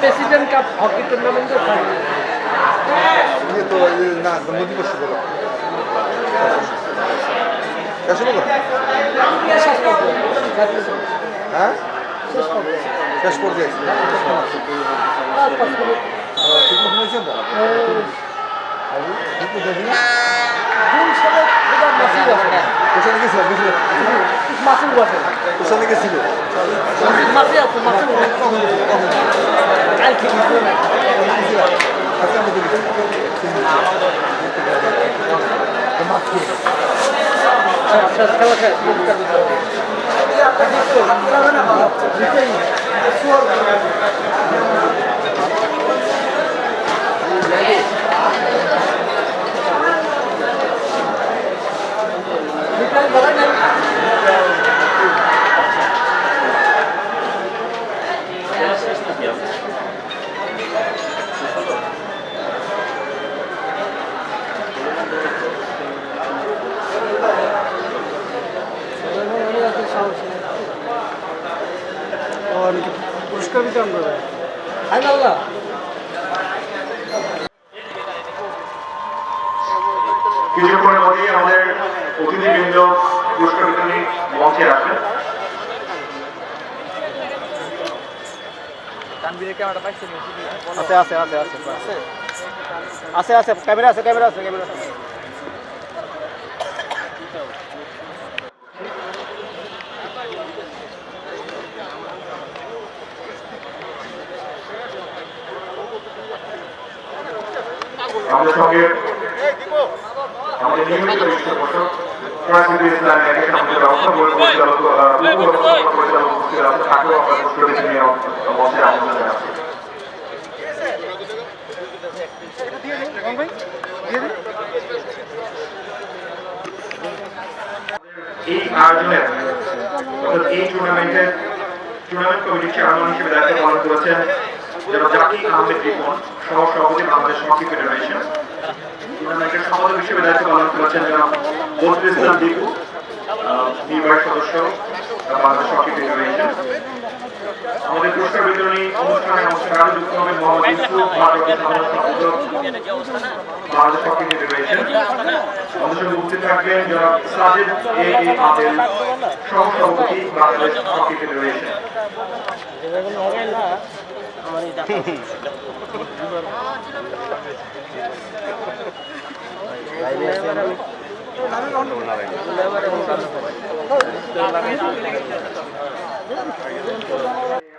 President cup hockey টুর্নামেন্টের final ইয়ে তো না নদী করছে বলো। শেষ পর্যন্ত হ্যাঁ? শেষ আর পাঁচ মিনিট ঠিক মতো হয়েছে তো দুই সালে এটা মাসির আছে কোথায় গেছিল বুঝলে মাসির বসে কোথায় গেছিল মাসি আছে মাসির কালকে আজকে আমি দেখি শেষ খেলা শেষ পুরস্কার দিতে হবে। মিঠাই বলা নাই বিতরণ করবে মধ্যেই আমাদের অতিথিবৃন্দ পুরস্কার বিতরণী মঞ্চে আসবেন আছে আছে আছে আছে আছে আছে ক্যামেরা আছে ক্যামেরা আছে ক্যামেরা আছে আমাদের সঙ্গে আমাদের নিয়মিত পৃষ্ঠপোষক ফরাসিদুল ইসলাম একের আমাদের ব্যবস্থা উপব্যবস্থাপনা পরিচালক এই আয়োজনের এই টুর্নামেন্টের টুর্নামেন্ট কমিটির চেয়ারম্যান হিসেবে দায়িত্ব পালন করেছেন যারা জাকির আহমেদ রিপন সহ সভাপতি বাংলাদেশ হকি ফেডারেশন টুর্নামেন্টের সম্পাদক হিসেবে দায়িত্ব পালন করেছেন যারা বদরুল ইসলাম দীপু নির্বাহী সদস্য বাংলাদেশ হকি ফেডারেশন আমাদের পুরস্কার বিতরণী অনুষ্ঠানে আমাদের আরও যুক্ত হবে মোহাম্মদ ইউসুফ ভারতের বাংলাদেশ হকি ফেডারেশন আমাদের সঙ্গে উপস্থিত থাকবেন যারা সাজেদ এ এ আদেল সহ সভাপতি বাংলাদেশ হকি ফেডারেশন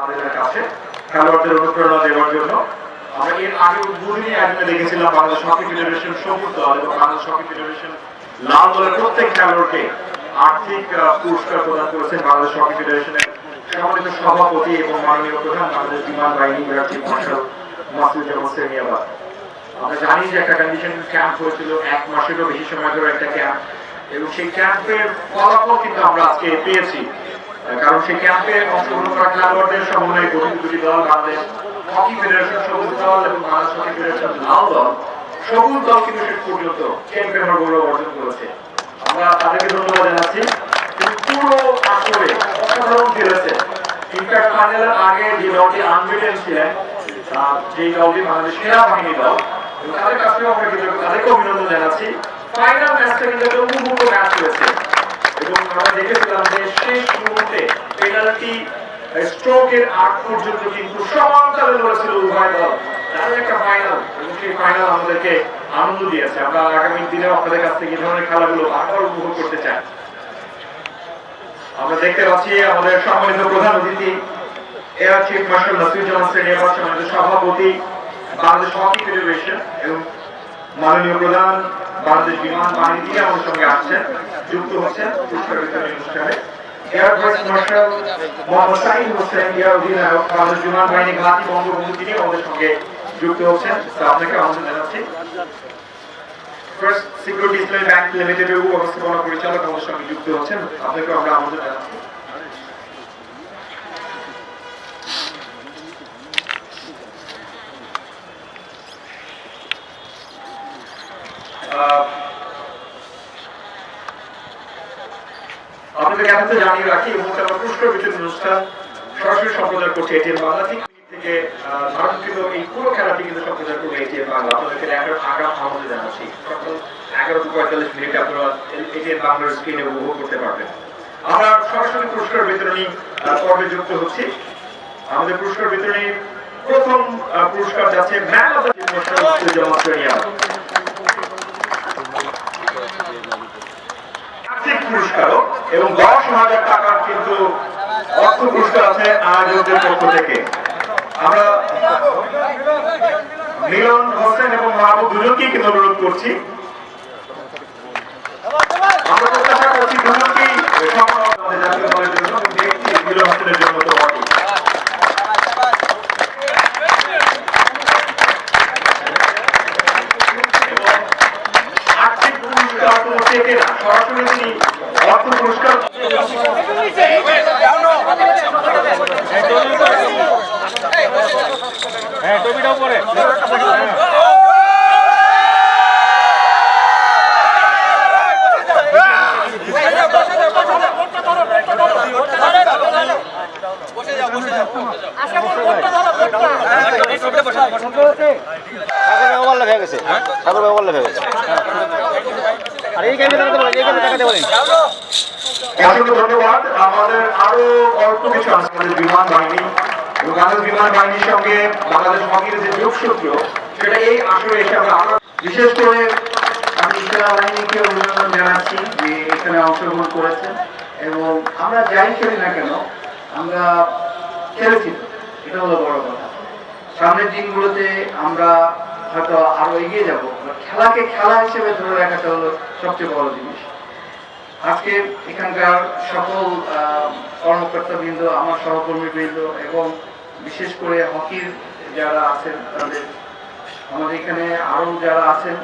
আমাদের কাছে খেলোয়াড়দের অনুপ্রেরণা দেওয়ার জন্য আমরা এর আগে উদ্বোধনী আয়োজনে দেখেছিলাম বাংলাদেশ হকি ফেডারেশন সবুজ দল এবং বাংলাদেশ হকি ফেডারেশন লাল দলের প্রত্যেক খেলোয়াড়কে আর্থিক পুরস্কার প্রদান করেছেন বাংলাদেশ হকি ফেডারেশনের সম্মানিত সভাপতি এবং মাননীয় প্রধান বিমান বাহিনী চিফ মার্শাল মাসুদুজ্জামান সেমিয়াবাদ আমরা জানি যে একটা কন্ডিশন ক্যাম্প হয়েছিল, এক মাসেরও বেশি সময় ধরে একটা ক্যাম্প এবং সেই ক্যাম্পের ফলাফল কিন্তু আমরা আজকে পেয়েছি। কারণ সেই ক্যাম্পে অংশগ্রহণ করা খেলোয়াড়দের সমন্বয়ে গঠিত দুটি দল, বাংলাদেশ হকি ফেডারেশন সবুজ দল এবং বাংলাদেশ হকি ফেডারেশন লাল দল। সবুজ দল কিন্তু শেষ পর্যন্ত চ্যাম্পিয়ন গৌরব অর্জন করেছে। আমরা তাদেরকে ধন্যবাদ জানাচ্ছি। পুরো ফাইনালের আগে যে দলটি আনবিটেন ছিলেন যেই দলটি বাংলাদেশ দল তাদের কাছ থেকেও আমরা কিন্তু তাদেরকে অভিনন্দন জানাচ্ছি। ফাইনাল ম্যাচটা কিন্তু একটা উপভোগ্য ম্যাচ হয়েছে। এবং আমরা দেখেছিলাম যে শেষ মুহূর্তে পেনাল্টি স্ট্রোকের পর্যন্ত কিন্তু লড়েছিল উভয় দল। তাদের একটা ফাইনাল এবং সেই ফাইনাল আমাদেরকে আনন্দ দিয়েছে। আমরা আগামী দিনেও আপনাদের কাছ থেকে এই ধরনের খেলাগুলো আবার উপভোগ করতে চাই। আমরা দেখতে পাচ্ছি আমাদের সম্মানিত প্রধান অতিথি এয়ার চিফ মার্শাল নাসিরুজ্জামান শ্রেণীবাস আমাদের সভাপতি, বাংলাদেশ হকি ফেডারেশন এবং মাননীয় প্রধান বাংলাদেশ বিমান বাহিনী থেকে আমাদের সঙ্গে আসছেন, যুক্ত হচ্ছেন পুরস্কার বিতরণী অনুষ্ঠানে। আমাদের সঙ্গে যুক্ত হচ্ছেন। আপনাকে আমন্ত্রণ জানাচ্ছি। ফার্স্ট সিকিউরিটি ইসলামী ব্যাংক লিমিটেডের উপব্যবস্থাপনা পরিচালক আমাদের সঙ্গে যুক্ত হচ্ছেন? আপনাকে আমরা জানাচ্ছি। আপনাদের জানিয়ে রাখি আমরা পুরস্কার বিতরণ অনুষ্ঠান সরাসরি সম্প্রচার করছে এটিএন বাংলা। থেকে ধারণকৃত এই পুরো খেলাটি কিন্তু সম্প্রচার করবে এটিএন বাংলা। আপনাদেরকে দেখার আগাম আমন্ত্রণ জানাচ্ছি। এগারোটা পঁয়তাল্লিশ মিনিটে আপনারা এটিএন বাংলার স্ক্রিনে উপভোগ করতে পারবেন। আমরা সরাসরি পুরস্কার বিতরণী পর্বে যুক্ত হচ্ছি। আমাদের পুরস্কার বিতরণীর প্রথম পুরস্কার যাচ্ছে পুরস্কার এবং দশ হাজার টাকার কিন্তু অর্থ পুরস্কার আছে আয়োজকদের পক্ষ থেকে। আমরা মিলন হোসেন এবং মাহবুব দুজনকেই কিন্তু অনুরোধ করছি আমরা প্রত্যাশা করছি দুজনকেই সম্মান আমাদের জাতীয় দলের জন্য এবং ব্যক্তি মিলন হোসেনের জন্য তো বটেই। এবং আর্থিক পুরস্কার কোনো থেকে না সরাসরি তিনি অর্থ পুরস্কার হ্যাঁ টবিটাও পরে সাগর ব্যবহার লেখা গেছে সাগর ব্যবহার লেখা গেছে আর এই গেমে দেখাতে বলেন এই গেমে দেখাতে বলেন অসংখ্য আমাদের আরও অল্প কিছু আছে বিমান বাহিনী বাংলাদেশ বিমান বাহিনীর সঙ্গে বাংলাদেশ হকির যে যোগসূত্র, সেটা এই আসরে এসে আমরা বিশেষ করে আমি সেনাবাহিনীকে অভিনন্দন জানাচ্ছি যে এখানে অংশগ্রহণ করেছেন এবং আমরা যাই খেলি না কেন, আমরা খেলেছি। এটা হলো বড় কথা। সামনের দিনগুলোতে আমরা হয়তো আরও এগিয়ে যাব খেলাকে খেলা হিসেবে ধরে রাখাটা হলো সবচেয়ে বড় জিনিস। আজকে এখানকার সকল আহ, কর্মকর্তাবৃন্দ আমার সহকর্মীবৃন্দ এবং বিশেষ করে হকির যারা আছেন তাদের আমাদের এখানে আরও যারা আছেন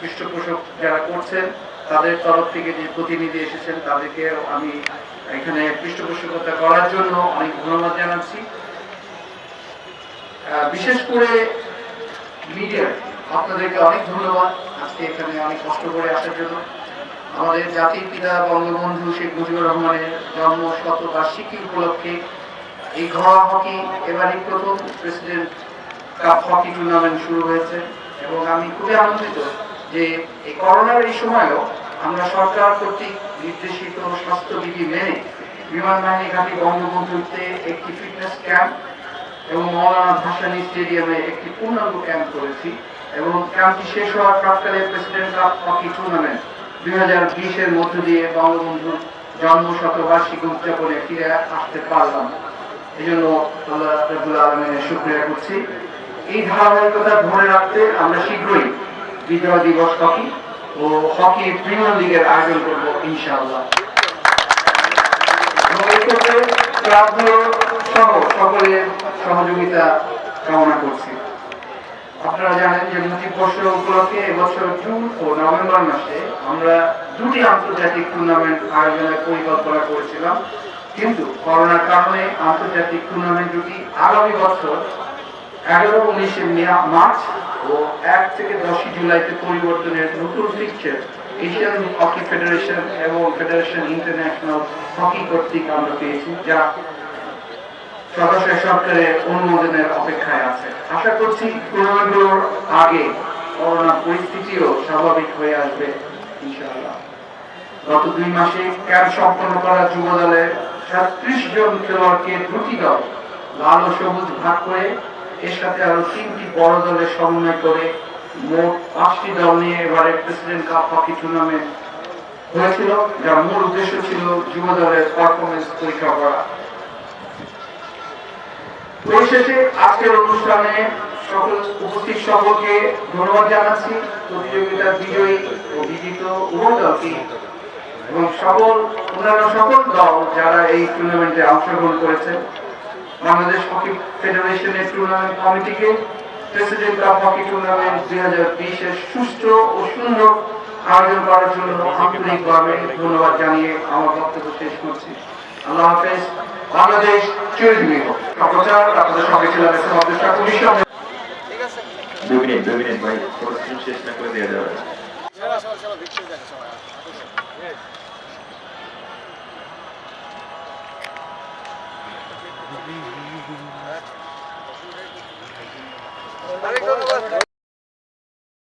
পৃষ্ঠপোষক যারা করছেন তাদের তরফ থেকে যে প্রতিনিধি এসেছেন তাদেরকে আমি এখানে পৃষ্ঠপোষকতা করার জন্য অনেক ধন্যবাদ জানাচ্ছি। বিশেষ করে মিডিয়া আপনাদেরকে অনেক ধন্যবাদ। আজকে এখানে অনেক কষ্ট করে আসার জন্য। আমাদের জাতির পিতা বঙ্গবন্ধু শেখ মুজিবুর রহমানের জন্ম শতবার্ষিকী উপলক্ষে এই ঘরোয়া হকি এবারই প্রথম প্রেসিডেন্ট কাপ হকি টুর্নামেন্ট শুরু হয়েছে এবং আমি খুবই আনন্দিত যে এই করোনার এই সময়ও আমরা সরকার কর্তৃক নির্দেশিত স্বাস্থ্যবিধি মেনে বিমান ঘাটি বঙ্গবন্ধুতে একটি ফিটনেস ক্যাম্প এবং মৌলানা ভাসানী স্টেডিয়ামে একটি পূর্ণাঙ্গ ক্যাম্প করেছি এবং ক্যাম্পটি শেষ হওয়ার প্রাককালে প্রেসিডেন্ট কাপ হকি টুর্নামেন্ট দুই বিশের মধ্য দিয়ে বঙ্গবন্ধুর জন্ম শতবার্ষিকী উদযাপনে ফিরে আসতে পারলাম। এই জন্য আল্লাহ রাবুল আলমের শুক্রিয়া করছি। এই ধারাবাহিকতা ধরে রাখতে আমরা শীঘ্রই বিজয় দিবস হকি ও হকি প্রিমিয়ার লিগের আয়োজন করব ইনশাআল্লাহ। সহ সকলের সহযোগিতা কামনা করছি। আপনারা জানেন যে মুজিব বর্ষ উপলক্ষে এবছর জুন ও নভেম্বর মাসে আমরা দুটি আন্তর্জাতিক টুর্নামেন্ট আয়োজনের পরিকল্পনা করেছিলাম। কিন্তু করোনার কারণে আন্তর্জাতিক টুর্নামেন্ট দুটি আগামী বছর এগারো উনিশে মার্চ ও এক থেকে দশই জুলাইতে পরিবর্তনের নতুন ফিকচার এশিয়ান হকি ফেডারেশন এবং ফেডারেশন ইন্টারন্যাশনাল হকি কর্তৃক আমরা পেয়েছি, যা সদস্য সরকারের অনুমোদনের অপেক্ষায় আছে। আশা করছি টুর্নামেন্টগুলোর আগে করোনা পরিস্থিতিও স্বাভাবিক হয়ে আসবে, ইনশাআল্লাহ। গত দুই মাসে ক্যাম্প সম্পন্ন করা যুব দলের সাতত্রিশ জন খেলোয়াড়কে দুটি দল, লাল ও সবুজ ভাগ করে, এর সাথে আরও তিনটি বড় দলের সমন্বয় করে মোট পাঁচটি দল নিয়ে এবারে প্রেসিডেন্ট কাপ হকি টুর্নামেন্ট হয়েছিল, যার মূল উদ্দেশ্য ছিল যুব দলের পারফরমেন্স পরীক্ষা করা। পরিশেষে আজকের অনুষ্ঠানে সকল উপস্থিত সকলকে ধন্যবাদ জানাচ্ছি। প্রতিযোগিতার বিজয়ী ও বিজিত উভয় দলকে এবং সকল, অন্যান্য সকল দল যারা এই টুর্নামেন্টে অংশগ্রহণ করেছে বাংলাদেশ হকি ফেডারেশনের টুর্নামেন্ট কমিটিকে প্রেসিডেন্ট কাপ হকি টুর্নামেন্ট দুই হাজার বিশের সুষ্ঠু ও সুন্দর আয়োজন করার জন্য আন্তরিকভাবে ধন্যবাদ জানিয়ে আমার বক্তব্য শেষ করছি। আল্লাহ হাফেজ। বাংলাদেশ চিরজীবী হোক প্রচার আপনাদের সঙ্গে আব্দুল শাকুর মিশন দুই মিনিট দুই মিনিট ভাই ফটো শেষ না করে দেওয়া যাবে অনেক ধন্যবাদ